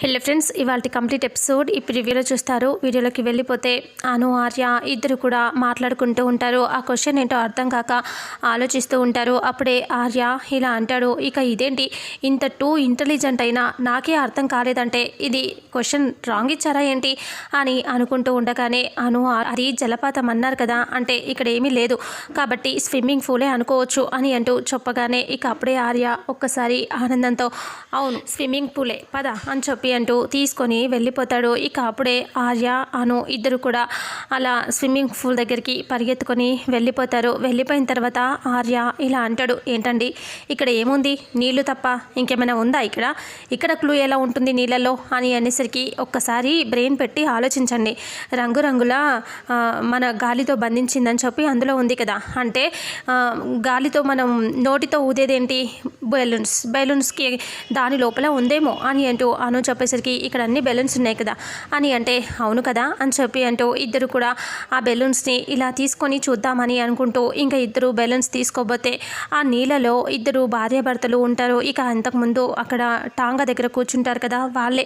Hello friends ఇవాళ complete episode. ఇప్పుడు రివ్యూలో చూస్తారు వీడియోలోకి వెళ్ళిపోతే అను ఆర్య ఇద్దరు కూడా మాట్లాడుకుంటూ ఉంటారు. ఆ క్వశ్చన్ ఏంటో అర్థం కాక ఆలోచిస్తూ ఉంటారు. అప్పుడే ఆర్య ఇలా అంటాడు ఇక ఇదేంటి? ఇంత టూ ఇంటెలిజెంట్ అయినా నాకే అర్థం కాలేదంటే ఇది క్వశ్చన్ రాంగ్ ఇచ్చారా ఏంటి? అని అనుకుంటూ ఉండగానే అను ఆ- అది జలపాతం అన్నారు కదా అంటే ఇక్కడ ఏమీ లేదు. కాబట్టి స్విమ్మింగ్ పూలే అనుకోవచ్చు అని అంటూ చెప్పగానే ఇక అప్పుడే ఆర్య ఒక్కసారి ఆనందంతో అవును స్విమ్మింగ్ పూలే పద అని చెప్పి అంటూ తీసుకొని వెళ్ళిపోతాడు. ఇక అప్పుడే ఆర్య అను ఇద్దరు కూడా అలా స్విమ్మింగ్ పూల్ దగ్గరికి పరిగెత్తుకొని వెళ్ళిపోతారు. వెళ్ళిపోయిన తర్వాత ఆర్య ఇలా అంటాడు ఏంటండి ఇక్కడ ఏముంది? నీళ్ళు తప్ప ఇంకేమైనా ఉందా ఇక్కడ? ఇక్కడ క్లూ ఎలా ఉంటుంది నీళ్ళలో? అని అనేసరికి ఒక్కసారి బ్రెయిన్ పెట్టి ఆలోచించండి. రంగురంగుల మన గాలితో బంధించిందని చెప్పి అందులో ఉంది కదా. అంటే గాలితో మనం నోటితో ఊదేదేంటి? బెలూన్స్ బెలూన్స్కి దాని లోపల ఉందేమో అని అంటూ అను చెప్పేసరికి ఇక్కడ అన్ని బెలూన్స్ ఉన్నాయి కదా. అని అంటే అవును కదా అని చెప్పి అంటూ ఇద్దరు కూడా ఆ బెలూన్స్ని ఇలా తీసుకొని చూద్దామని అనుకుంటూ ఇంకా ఇద్దరు బెలూన్స్ తీసుకోబోతే ఆ నీళ్ళలో ఇద్దరు భార్యాభర్తలు ఉంటారు. ఇక అంతకుముందు అక్కడ టాంగ దగ్గర కూర్చుంటారు కదా వాళ్ళే.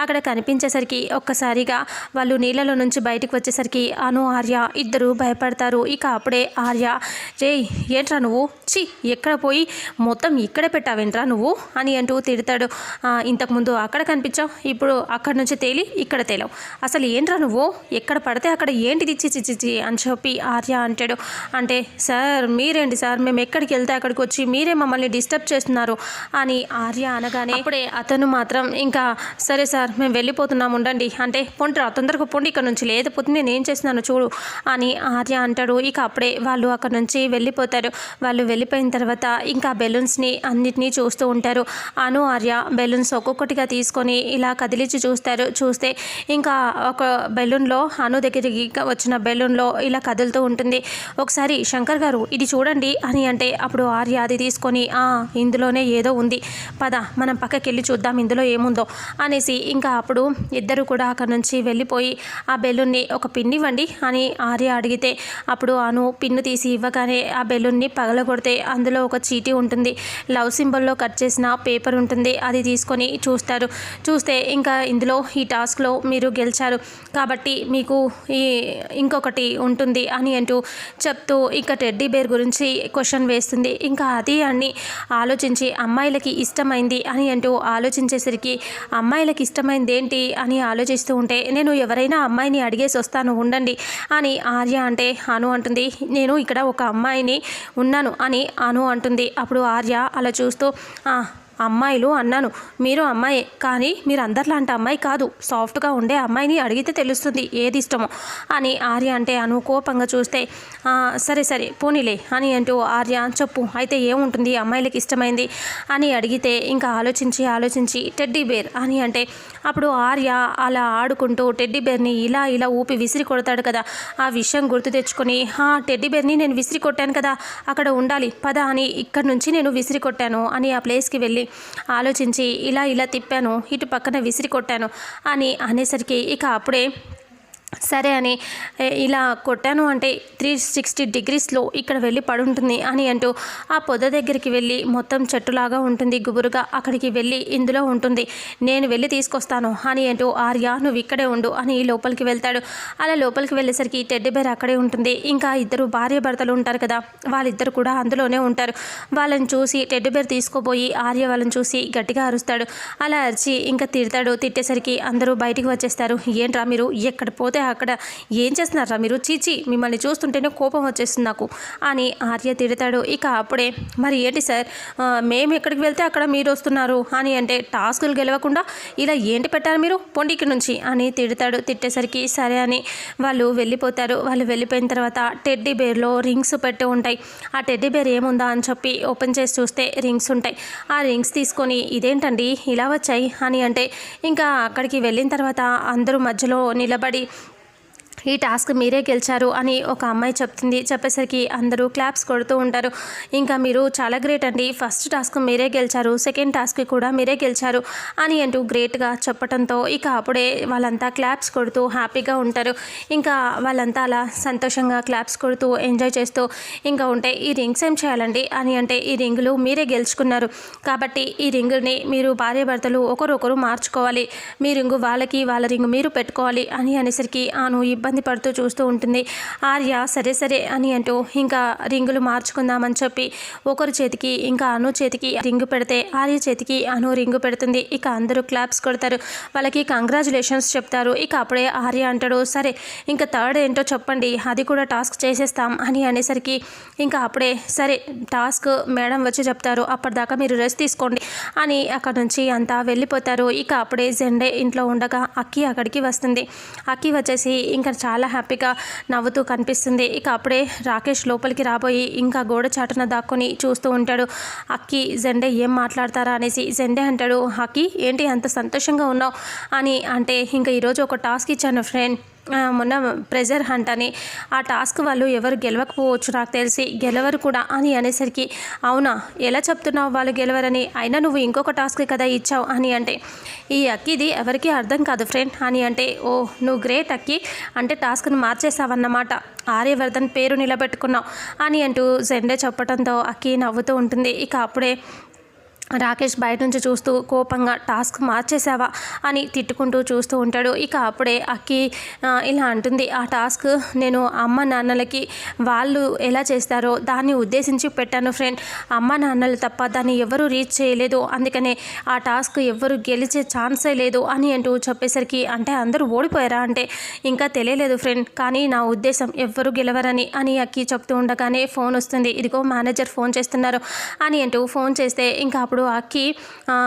అక్కడ కనిపించేసరికి ఒక్కసారిగా వాళ్ళు నీళ్ళలో నుంచి బయటకు వచ్చేసరికి అను ఆర్య ఇద్దరు భయపడతారు. ఇక అప్పుడే ఆర్య రే ఏంట్రా నువ్వు? చి ఎక్కడ పోయి మొత్తం ఇక్కడ పెట్టావేంట్రా నువ్వు? అని అంటూ తిడతాడు. ఇంతకుముందు అక్కడ కనిపి కనిపించావు ఇప్పుడు అక్కడ నుంచి తేలి ఇక్కడ తేలావు. అసలు ఏంట్రా నువ్వు? ఎక్కడ పడితే అక్కడ ఏంటిది? చి చి చి చి అని చెప్పి ఆర్య అంటాడు. అంటే సార్ మీరేంటి సార్? మేము ఎక్కడికి వెళ్తే అక్కడికి వచ్చి మీరే మమ్మల్ని డిస్టర్బ్ చేస్తున్నారు అని ఆర్య అనగానే అప్పుడే అతను మాత్రం ఇంకా సరే సార్ మేము వెళ్ళిపోతున్నాం ఉండండి. అంటే పొండ్రా తొందరగా పొండి ఇక్కడ నుంచి లేకపోతే నేను ఏం చేస్తున్నాను చూడు అని ఆర్య అంటాడు. ఇక అప్పుడే వాళ్ళు అక్కడ నుంచి వెళ్ళిపోతారు. వాళ్ళు వెళ్ళిపోయిన తర్వాత ఇంకా బెలూన్స్ని అన్నిటినీ చూస్తూ ఉంటారు. అను ఆర్య బెలూన్స్ ఒక్కొక్కటిగా తీసుకొని ఇలా కదిలించి చూస్తారు. చూస్తే ఇంకా ఒక బెలూన్లో అను దగ్గరికి వచ్చిన బెలూన్లో ఇలా కదులుతూ ఉంటుంది. ఒకసారి శంకర్ గారు ఇది చూడండి అని అంటే అప్పుడు ఆర్య అది తీసుకొని "ఆ, ఇందులోనే ఏదో ఉంది. పద మనం పక్కకి వెళ్ళి చూద్దాం ఇందులో ఏముందో అనేసి ఇంకా అప్పుడు ఇద్దరు కూడా అక్కడ నుంచి వెళ్ళిపోయి ఆ బెలూన్ని ఒక పిన్ ఇవ్వండి అని ఆర్య అడిగితే అప్పుడు అను పిన్ను తీసి ఇవ్వగానే ఆ బెలూన్ని పగలగొడితే అందులో ఒక చీటీ ఉంటుంది. లవ్ సింబల్లో కట్ చేసిన పేపర్ ఉంటుంది. అది తీసుకొని చూస్తారు. చూస్తే ఇంకా ఇందులో ఈ టాస్క్లో మీరు గెలిచారు. కాబట్టి మీకు ఈ ఇంకొకటి ఉంటుంది అని అంటూ చెప్తూ ఇంకా టెడ్డీ బేర్ గురించి క్వశ్చన్ వేస్తుంది. ఇంకా అది అని ఆలోచించి అమ్మాయిలకి ఇష్టమైంది అని అంటూ ఆలోచించేసరికి అమ్మాయిలకి ఇష్టమైంది ఏంటి అని ఆలోచిస్తూ ఉంటే నేను ఎవరైనా అమ్మాయిని అడిగేసి వస్తాను ఉండండి అని ఆర్య అంటే అను అంటుంది. నేను ఇక్కడ ఒక అమ్మాయిని ఉన్నాను అని అను అంటుంది. అప్పుడు ఆర్య అలా చూస్తూ అమ్మాయిలు అన్నాను. మీరు అమ్మాయే కానీ మీరు అందరిలాంటి అమ్మాయి కాదు. సాఫ్ట్గా ఉండే అమ్మాయిని అడిగితే తెలుస్తుంది ఏది ఇష్టమో అని ఆర్య అంటే అను కోపంగా చూస్తే సరే సరే పోనీలే అని అంటూ ఆర్య చెప్పు అయితే ఏముంటుంది? అమ్మాయిలకి ఇష్టమైంది? అని అడిగితే ఇంకా ఆలోచించి ఆలోచించి టెడ్డీ బేర్ అని అంటే అప్పుడు ఆర్య అలా ఆడుకుంటూ టెడ్డీ బేర్ని ఇలా ఇలా ఊపి విసిరి కొడతాడు కదా. ఆ విషయం గుర్తు తెచ్చుకొని ఆ టెడ్డీ బేర్ని నేను విసిరి కొట్టాను కదా. అక్కడ ఉండాలి. పద అని ఇక్కడ నుంచి నేను విసిరి కొట్టాను అని ఆ ప్లేస్కి వెళ్ళి ఆలోచించి ఇలా ఇలా తిప్పాను. ఇటు పక్కన విసిరి కొట్టాను అని అనేసరికి ఇక అప్పుడే సరే అని ఇలా కొట్టాను అంటే త్రీ సిక్స్టీ డిగ్రీస్లో ఇక్కడ వెళ్ళి పడుంటుంది అని అంటూ ఆ పొద దగ్గరికి వెళ్ళి మొత్తం చెట్టులాగా ఉంటుంది గుబురుగా. అక్కడికి వెళ్ళి ఇందులో ఉంటుంది నేను వెళ్ళి తీసుకొస్తాను అని అంటూ ఆర్య నువ్వు ఇక్కడే ఉండు అని లోపలికి వెళ్తాడు. అలా లోపలికి వెళ్ళేసరికి టెడ్డి బేర్ అక్కడే ఉంటుంది. ఇంకా ఇద్దరు భార్య భర్తలు ఉంటారు కదా వాళ్ళిద్దరు కూడా అందులోనే ఉంటారు. వాళ్ళని చూసి టెడ్డి బేర్ తీసుకోపోయి ఆర్య వాళ్ళని చూసి గట్టిగా అరుస్తాడు. అలా అరిచి ఇంకా తిడతాడు. తిట్టేసరికి అందరూ బయటికి వచ్చేస్తారు. ఏంట్రా మీరు? ఎక్కడ పోతే అక్కడ ఏం చేస్తున్నారా మీరు? చీచి మిమ్మల్ని చూస్తుంటేనే కోపం వచ్చేస్తుంది నాకు. అని ఆర్య తిడతాడు. ఇక అప్పుడే మరి ఏంటి సార్? మేము ఎక్కడికి వెళ్తే అక్కడ మీరు వస్తున్నారు? అని అంటే టాస్కులు గెలవకుండా ఇలా ఏంటి పెట్టారు మీరు? పొండికి నుంచి అని తిడతాడు. తిట్టేసరికి సరే అని వాళ్ళు వెళ్ళిపోతారు. వాళ్ళు వెళ్ళిపోయిన తర్వాత టెడ్డీ బేర్లో రింగ్స్ పెట్టి ఉంటాయి. ఆ టెడ్డీ బేర్ ఏముందా అని చెప్పి ఓపెన్ చేసి చూస్తే రింగ్స్ ఉంటాయి. ఆ రింగ్స్ తీసుకొని ఇదేంటండి? ఇలా వచ్చాయి? అని అంటే ఇంకా అక్కడికి వెళ్ళిన తర్వాత అందరూ మధ్యలో నిలబడి ఈ టాస్క్ మీరే గెలిచారు అని ఒక అమ్మాయి చెప్తుంది. చెప్పేసరికి అందరూ క్లాప్స్ కొడుతూ ఉంటారు. ఇంకా మీరు చాలా గ్రేట్ అండి. ఫస్ట్ టాస్క్ మీరే గెలిచారు. సెకండ్ టాస్క్ కూడా మీరే గెలిచారు అని అంటూ గ్రేట్గా చెప్పడంతో ఇక అప్పుడే వాళ్ళంతా క్లాప్స్ కొడుతూ హ్యాపీగా ఉంటారు. ఇంకా వాళ్ళంతా అలా సంతోషంగా క్లాప్స్ కొడుతూ ఎంజాయ్ చేస్తూ ఇంకా ఉంటే ఈ రింగ్స్ ఏం చేయాలండి? అని అంటే ఈ రింగులు మీరే గెలుచుకున్నారు. కాబట్టి ఈ రింగుని మీరు భార్యాభర్తలు ఒకరొకరు మార్చుకోవాలి. మీ రింగు వాళ్ళకి వాళ్ళ రింగు మీరు పెట్టుకోవాలి అని అనేసరికి ఆను ఇబ్బంది ఇబ్బంది పడుతూ చూస్తూ ఉంటుంది. ఆర్య సరే సరే అని అంటూ ఇంకా రింగులు మార్చుకుందామని చెప్పి ఒకరి చేతికి ఇంకా అను చేతికి రింగు పెడితే ఆర్య చేతికి అను రింగు పెడుతుంది. ఇక అందరూ క్లాప్స్ కొడతారు. వాళ్ళకి కంగ్రాచులేషన్స్ చెప్తారు. ఇక అప్పుడే ఆర్య అంటాడు సరే ఇంకా థర్డ్ ఏంటో చెప్పండి. అది కూడా టాస్క్ చేసేస్తాం అని అనేసరికి ఇంకా అప్పుడే సరే టాస్క్ మేడం వచ్చి చెప్తారు. అప్పటిదాకా మీరు రెస్ట్ తీసుకోండి అని అక్కడ నుంచి అంతా వెళ్ళిపోతారు. ఇక అప్పుడే జెండే ఇంట్లో ఉండగా అక్కి అక్కడికి వస్తుంది. అక్కి వచ్చేసి ఇంకా చాలా హ్యాపీగా నవ్వుతూ కనిపిస్తుంది. ఇక అప్పుడే రాకేష్ లోపలికి రాబోయి ఇంకా గోడ చాటున దాక్కుని చూస్తూ ఉంటాడు. అక్కి జెండే ఏం మాట్లాడతారా అనేసి జెండే అంటాడు. అక్కి ఏంటి అంత సంతోషంగా ఉన్నావు? అని అంటే ఇంకా ఈరోజు ఒక టాస్క్ ఇచ్చాను ఫ్రెండ్. మొన్న ప్రెజర్ హంట్ అని ఆ టాస్క్ వాళ్ళు ఎవరు గెలవకపోవచ్చు నాకు తెలిసి గెలవరు కూడా అని అనేసరికి అవునా? ఎలా చెప్తున్నావు వాళ్ళు గెలవరని? అయినా నువ్వు ఇంకొక టాస్క్ కదా ఇచ్చావు అని అంటే ఈ అక్కిది ఎవరికీ అర్థం కాదు ఫ్రెండ్ అని అంటే ఓ నువ్వు గ్రేట్ అక్కి. అంటే టాస్క్ను మార్చేసావన్నమాట ఆర్యవర్ధన్ పేరు నిలబెట్టుకున్నావు అని అంటూ జెండే చెప్పడంతో అక్కి నవ్వుతూ ఉంటుంది. ఇక అప్పుడే రాకేష్ బయట నుంచి చూస్తూ కోపంగా టాస్క్ మార్చేసావా అని తిట్టుకుంటూ చూస్తూ ఉంటాడు. ఇక అప్పుడే అక్కి ఇలా అంటుంది. ఆ టాస్క్ నేను అమ్మ నాన్నలకి వాళ్ళు ఎలా చేస్తారో దాన్ని ఉద్దేశించి పెట్టాను ఫ్రెండ్. అమ్మ నాన్నలు తప్ప దాన్ని ఎవరు రీచ్ చేయలేదు. అందుకనే ఆ టాస్క్ ఎవరు గెలిచే ఛాన్సే లేదు అని అంటూ చెప్పేసరికి అంటే అందరూ ఓడిపోయారా అంటే ఇంకా తెలియలేదు ఫ్రెండ్. కానీ నా ఉద్దేశం ఎవ్వరు గెలవరని అని అక్కి చెప్తూ ఉండగానే ఫోన్ వస్తుంది. ఇదిగో మేనేజర్ ఫోన్ చేస్తున్నారు అని అంటూ ఫోన్ చేస్తే ఇంకా అప్పుడు అక్కి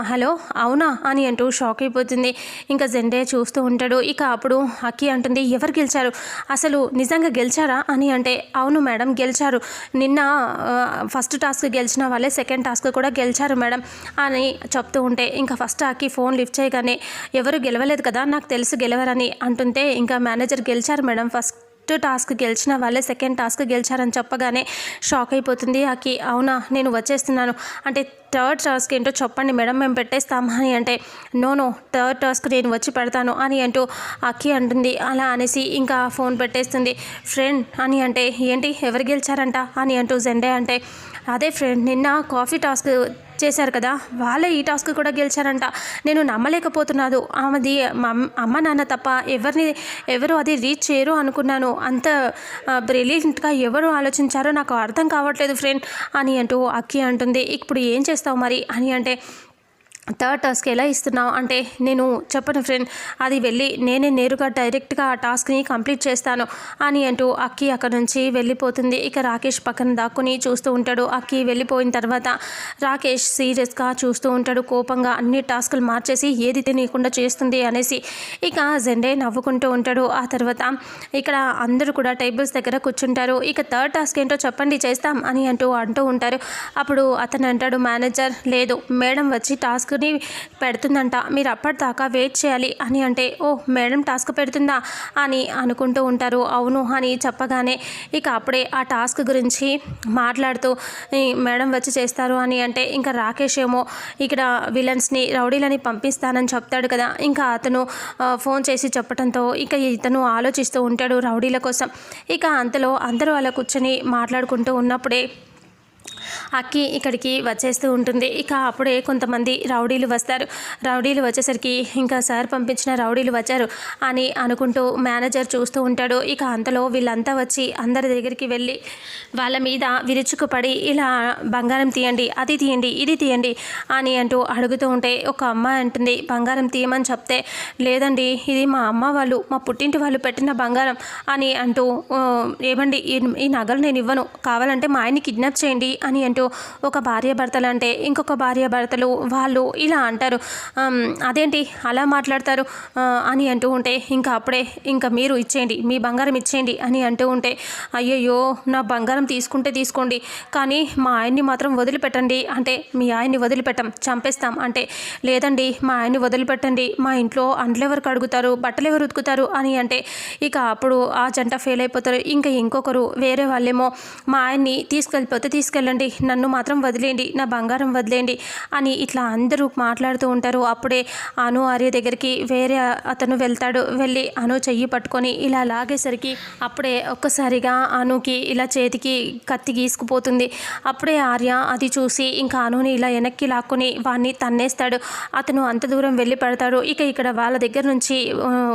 హలో అవునా? అని అంటూ షాక్ అయిపోతుంది. ఇంకా జెండే చూస్తూ ఉంటాడు. ఇక అప్పుడు అక్కి అంటుంది ఎవరు గెలిచారు? అసలు నిజంగా గెలిచారా? అని అంటే అవును మేడం గెలిచారు. నిన్న ఫస్ట్ టాస్క్ గెలిచిన వాళ్ళే సెకండ్ టాస్క్ కూడా గెలిచారు మేడం అని చెప్తూ ఉంటే ఇంకా ఫస్ట్ అక్కి ఫోన్ లిఫ్ట్ చేయగానే ఎవరు గెలవలేదు కదా నాకు తెలుసు గెలవరని అంటుంటే ఇంకా మేనేజర్ గెలిచారు మేడం ఫస్ట్ ఫస్ట్ టాస్క్ గెలిచిన వాళ్ళే సెకండ్ టాస్క్ గెలిచారని చెప్పగానే షాక్ అయిపోతుంది ఆకి అవునా నేను వచ్చేస్తున్నాను. అంటే థర్డ్ టాస్క్ ఏంటో చెప్పండి మేడం మేము పెట్టేస్తాం అని అంటే నో నో థర్డ్ టాస్క్ నేను వచ్చి పెడతాను అని అంటూ అక్కి అంటుంది. అలా అనేసి ఇంకా ఫోన్ పెట్టేస్తుంది. ఫ్రెండ్ అని అంటే ఏంటి ఎవరు గెలిచారంట? అని అంటూ జెండే అంటే అదే ఫ్రెండ్ నిన్న కాఫీ టాస్క్ చేశారు కదా వాళ్ళే ఈ టాస్క్ కూడా గెలిచారంట. నేను నమ్మలేకపోతున్నాను. ఆమెది అమ్మ- అమ్మ నాన్న తప్ప ఎవరిని ఎవరు అది రీచ్ చేయరు అనుకున్నాను. అంత బ్రిలియంట్గా ఎవరు ఆలోచించారో నాకు అర్థం కావట్లేదు ఫ్రెండ్ అని అంటూ అక్కి అంటుంది. ఇప్పుడు ఏం చేస్తావు మరి అని అంటే థర్డ్ టాస్క్ ఎలా ఇస్తున్నావు? అంటే నేను చెప్పను ఫ్రెండ్ అది వెళ్ళి నేనే నేరుగా డైరెక్ట్గా ఆ టాస్క్ని కంప్లీట్ చేస్తాను అని అంటూ అక్కి అక్కడ నుంచి వెళ్ళిపోతుంది. ఇక రాకేష్ పక్కన దాక్కుని చూస్తూ ఉంటాడు. అక్కి వెళ్ళిపోయిన తర్వాత రాకేష్ సీరియస్గా చూస్తూ ఉంటాడు. కోపంగా అన్ని టాస్కులు మార్చేసి ఏది తినకుండా చేస్తుంది అనేసి ఇక జెండే నవ్వుకుంటూ ఉంటాడు. ఆ తర్వాత ఇక్కడ అందరూ కూడా టేబుల్స్ దగ్గర కూర్చుంటారు. ఇక థర్డ్ టాస్క్ ఏంటో చెప్పండి చేస్తాం అని అంటూ అంటూ ఉంటారు. అప్పుడు అతను అంటాడు మేనేజర్ లేదు మేడం వచ్చి టాస్క్ టాస్క్ని పెడుతుందంట. మీరు అప్పటిదాకా వెయిట్ చేయాలి అని అంటే ఓ మేడం టాస్క్ పెడుతుందా? అని అనుకుంటూ ఉంటారు. అవును అని చెప్పగానే ఇక అప్పుడే ఆ టాస్క్ గురించి మాట్లాడుతూ మేడం వచ్చి చేస్తారు అని అంటే ఇంకా రాకేష్ ఏమో ఇక్కడ విలన్స్ని రౌడీలని పంపిస్తానని చెప్తాడు కదా. ఇంకా అతను ఫోన్ చేసి చెప్పడంతో ఇక ఇతను ఆలోచిస్తూ ఉంటాడు రౌడీల కోసం. ఇక అంతలో అందరూ అలా కూర్చొని మాట్లాడుకుంటూ ఉన్నప్పుడే అక్కి ఇక్కడికి వచ్చేస్తూ ఉంటుంది. ఇక అప్పుడే కొంతమంది రౌడీలు వస్తారు. రౌడీలు వచ్చేసరికి ఇంకా సార్ పంపించిన రౌడీలు వచ్చారు అని అనుకుంటూ మేనేజర్ చూస్తూ ఉంటాడు. ఇక అంతలో వీళ్ళంతా వచ్చి అందరి దగ్గరికి వెళ్ళి వాళ్ళ మీద విరుచుకుపడి ఇలా బంగారం తీయండి అది తీయండి ఇది తీయండి అని అంటూ అడుగుతూ ఉంటే ఒక అమ్మాయి అంటుంది బంగారం తీయమని చెప్తే లేదండి ఇది మా అమ్మ వాళ్ళు మా పుట్టింటి వాళ్ళు పెట్టిన బంగారం అని అంటూ ఏమండి ఈ ఈ నగలు నేను ఇవ్వను. కావాలంటే మా ఆయన్ని కిడ్నాప్ చేయండి అని అంటూ ఒక భార్య భర్తలు అంటే ఇంకొక భార్య భర్తలు వాళ్ళు ఇలా అంటారు. అదేంటి అలా మాట్లాడతారు అని అంటూ ఉంటే ఇంకా అప్పుడే ఇంకా మీరు ఇచ్చేయండి మీ బంగారం ఇచ్చేయండి అని అంటూ ఉంటే అయ్యయ్యో నా బంగారం తీసుకుంటే తీసుకోండి కానీ మా ఆయన్ని మాత్రం వదిలిపెట్టండి అంటే మీ ఆయన్ని వదిలిపెట్టం చంపేస్తాం అంటే లేదండి మా ఆయన్ని వదిలిపెట్టండి మా ఇంట్లో అండ్లు ఎవరు కడుగుతారు బట్టలు ఎవరు ఉతుకుతారు అని అంటే ఇక అప్పుడు ఆ జంట ఫెయిల్ అయిపోతారు. ఇంకా ఇంకొకరు వేరే వాళ్ళేమో మా ఆయన్ని తీసుకెళ్ళిపోతే తీసుకెళ్ళండి నన్ను మాత్రం వదిలేయండి నా బంగారం వదిలేయండి అని ఇట్లా అందరూ మాట్లాడుతూ ఉంటారు. అప్పుడే అను ఆర్య దగ్గరికి వేరే అతను వెళ్తాడు. వెళ్ళి అను చెయ్యి పట్టుకొని ఇలా లాగేసరికి అప్పుడే ఒక్కసారిగా అనుకి ఇలా చేతికి కత్తి గీసుకుపోతుంది. అప్పుడే ఆర్య అది చూసి ఇంకా అనుని ఇలా వెనక్కి లాక్కొని వాడిని తన్నేస్తాడు. అతను అంత దూరం వెళ్ళి పెడతాడు. ఇక ఇక్కడ వాళ్ళ దగ్గర నుంచి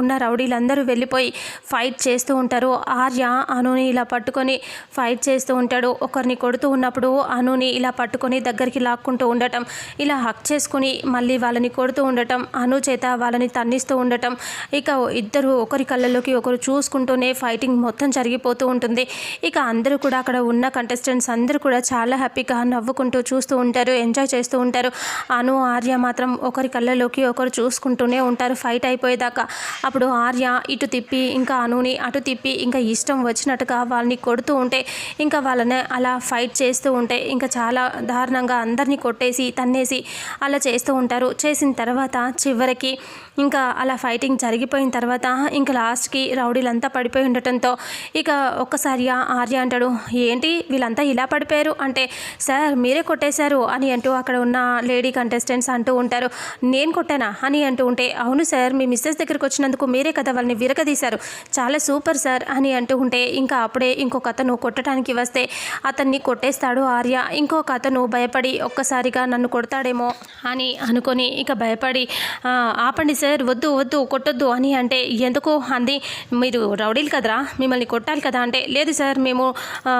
ఉన్న రౌడీలందరూ వెళ్ళిపోయి ఫైట్ చేస్తూ ఉంటారు. ఆర్య అనుని ఇలా పట్టుకొని ఫైట్ చేస్తూ ఉంటాడు. ఒకరిని కొడుతూ ఉన్నప్పుడు అనుని ఇలా పట్టుకొని దగ్గరికి లాక్కుంటూ ఉండటం ఇలా హక్ చేసుకుని మళ్ళీ వాళ్ళని కొడుతూ ఉండటం అను చేత వాళ్ళని తన్నిస్తూ ఉండటం ఇక ఇద్దరు ఒకరి కళ్ళలోకి ఒకరు చూసుకుంటూనే ఫైటింగ్ మొత్తం జరిగిపోతూ ఉంటుంది. ఇక అందరూ కూడా అక్కడ ఉన్న కంటెస్టెంట్స్ అందరూ కూడా చాలా హ్యాపీగా నవ్వుకుంటూ చూస్తూ ఉంటారు ఎంజాయ్ చేస్తూ ఉంటారు. అను ఆర్య మాత్రం ఒకరి కళ్ళలోకి ఒకరు చూసుకుంటూనే ఉంటారు ఫైట్ అయిపోయేదాకా. అప్పుడు ఆర్య ఇటు తిప్పి ఇంకా అనుని అటు తిప్పి ఇంకా ఇష్టం వచ్చినట్టుగా వాళ్ళని కొడుతూ ఉంటే ఇంకా వాళ్ళని అలా ఫైట్ చేస్తూ ఉంటారు ఉంటే ఇంకా చాలా దారుణంగా అందరినీ కొట్టేసి తన్నేసి అలా చేస్తూ ఉంటారు. చేసిన తర్వాత చివరికి ఇంకా అలా ఫైటింగ్ జరిగిపోయిన తర్వాత ఇంకా లాస్ట్కి రౌడీలంతా పడిపోయి ఉండటంతో ఇక ఒక్కసారిగా ఆర్య అంటాడు ఏంటి వీళ్ళంతా ఇలా పడిపోయారు? అంటే సార్ మీరే కొట్టేశారు అని అంటూ అక్కడ ఉన్న లేడీ కంటెస్టెంట్స్ అంటూ ఉంటారు. నేను కొట్టానా? అని అంటూ ఉంటే అవును సార్ మీ మిస్సెస్ దగ్గరికి వచ్చినందుకు మీరే కదా వాళ్ళని విరగదీశారు. చాలా సూపర్ సార్ అని అంటూ ఉంటే ఇంకా అప్పుడే ఇంకొక అతను కొట్టడానికి వస్తే అతన్ని కొట్టేస్తాడు ఆర్య. ఇంకొక అతను భయపడి ఒక్కసారిగా నన్ను కొడతాడేమో అని అనుకొని ఇక భయపడి ఆపండి సార్ సార్ వద్దు వద్దు కొట్టొద్దు అని అంటే ఎందుకు? అంది. మీరు రౌడీలు కదరా? మిమ్మల్ని కొట్టాలి కదా అంటే లేదు సార్ మేము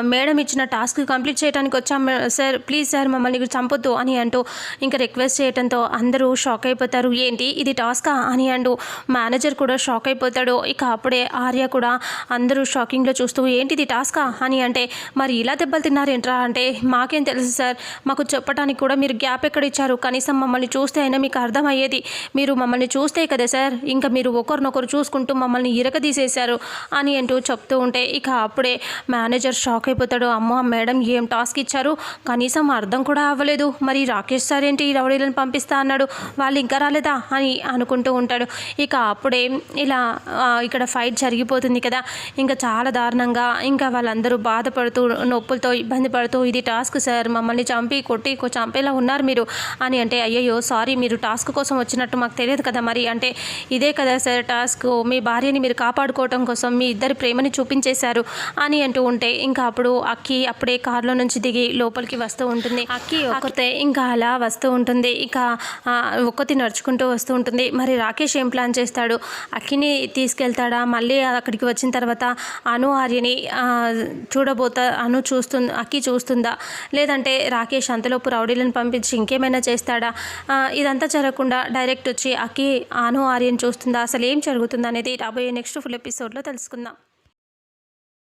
మేడం ఇచ్చిన టాస్క్ కంప్లీట్ చేయడానికి వచ్చాం. సార్ ప్లీజ్ సార్ మమ్మల్ని చంపొద్దు అని అంటూ ఇంకా రిక్వెస్ట్ చేయడంతో అందరూ షాక్ అయిపోతారు. ఏంటి? ఇది టాస్కా? అని అంటూ మేనేజర్ కూడా షాక్ అయిపోతాడు. ఇక అప్పుడే ఆర్య కూడా అందరూ షాకింగ్లో చూస్తూ ఏంటి ఇది టాస్కా? అని అంటే మరి ఇలా దెబ్బలు తిన్నారేంట్రా? అంటే మాకేం తెలుసు సార్. మాకు చెప్పడానికి కూడా మీరు గ్యాప్ ఎక్కడ ఇచ్చారు? కనీసం మమ్మల్ని చూస్తే అయినా మీకు అర్థమయ్యేది. మీరు మమ్మల్ని చూస్తే కదా సార్. ఇంకా మీరు ఒకరినొకరు చూసుకుంటూ మమ్మల్ని ఇరగదీసేశారు అని అంటూ చెప్తూ ఉంటే ఇక అప్పుడే మేనేజర్ షాక్ అయిపోతాడు. అమ్మ మేడం ఏం టాస్క్ ఇచ్చారు? కనీసం అర్థం కూడా అవ్వలేదు. మరి రాకేష్ సార్ ఏంటి ఈ రౌడీలను పంపిస్తా అన్నాడు? వాళ్ళు ఇంకా రాలేదా? అని అనుకుంటూ ఉంటాడు. ఇక అప్పుడే ఇలా ఇక్కడ ఫైట్ జరిగిపోతుంది కదా. ఇంకా చాలా దారుణంగా ఇంకా వాళ్ళందరూ బాధపడుతూ నొప్పులతో ఇబ్బంది పడుతూ ఇది టాస్క్ సార్ మమ్మల్ని చంపి కొట్టి చంపేలా ఉన్నారు మీరు అని అంటే అయ్యయ్యో సారీ మీరు టాస్క్ కోసం వచ్చినట్టు మాకు తెలియదు కదా మరి. అంటే ఇదే కదా సార్ టాస్క్. మీ భార్యని మీరు కాపాడుకోవటం కోసం మీ ఇద్దరి ప్రేమని చూపించేశారు అని అంటూ ఉంటే ఇంకా అప్పుడు అక్కి అప్పుడే కారులో నుంచి దిగి లోపలికి వస్తూ ఉంటుంది. అక్కి ఒక్కతే ఇంకా అలా వస్తూ ఉంటుంది. ఇక ఒక్కతి నడుచుకుంటూ వస్తూ ఉంటుంది. మరి రాకేష్ ఏం ప్లాన్ చేస్తాడు? అక్కిని తీసుకెళ్తాడా? మళ్ళీ అక్కడికి వచ్చిన తర్వాత అను ఆర్యని చూడబోతా అను చూస్తుంది అక్కి చూస్తుందా? లేదంటే రాకేష్ అంతలోపు రౌడీలను పంపించి ఇంకేమైనా చేస్తాడా? ఇదంతా జరగకుండా డైరెక్ట్ వచ్చి అక్కి ఆను ఆర్యన్ చూస్తుందా? అసలు ఏం జరుగుతుందా అనేది రాబోయే నెక్స్ట్ ఫుల్ ఎపిసోడ్లో తెలుసుకుందాం.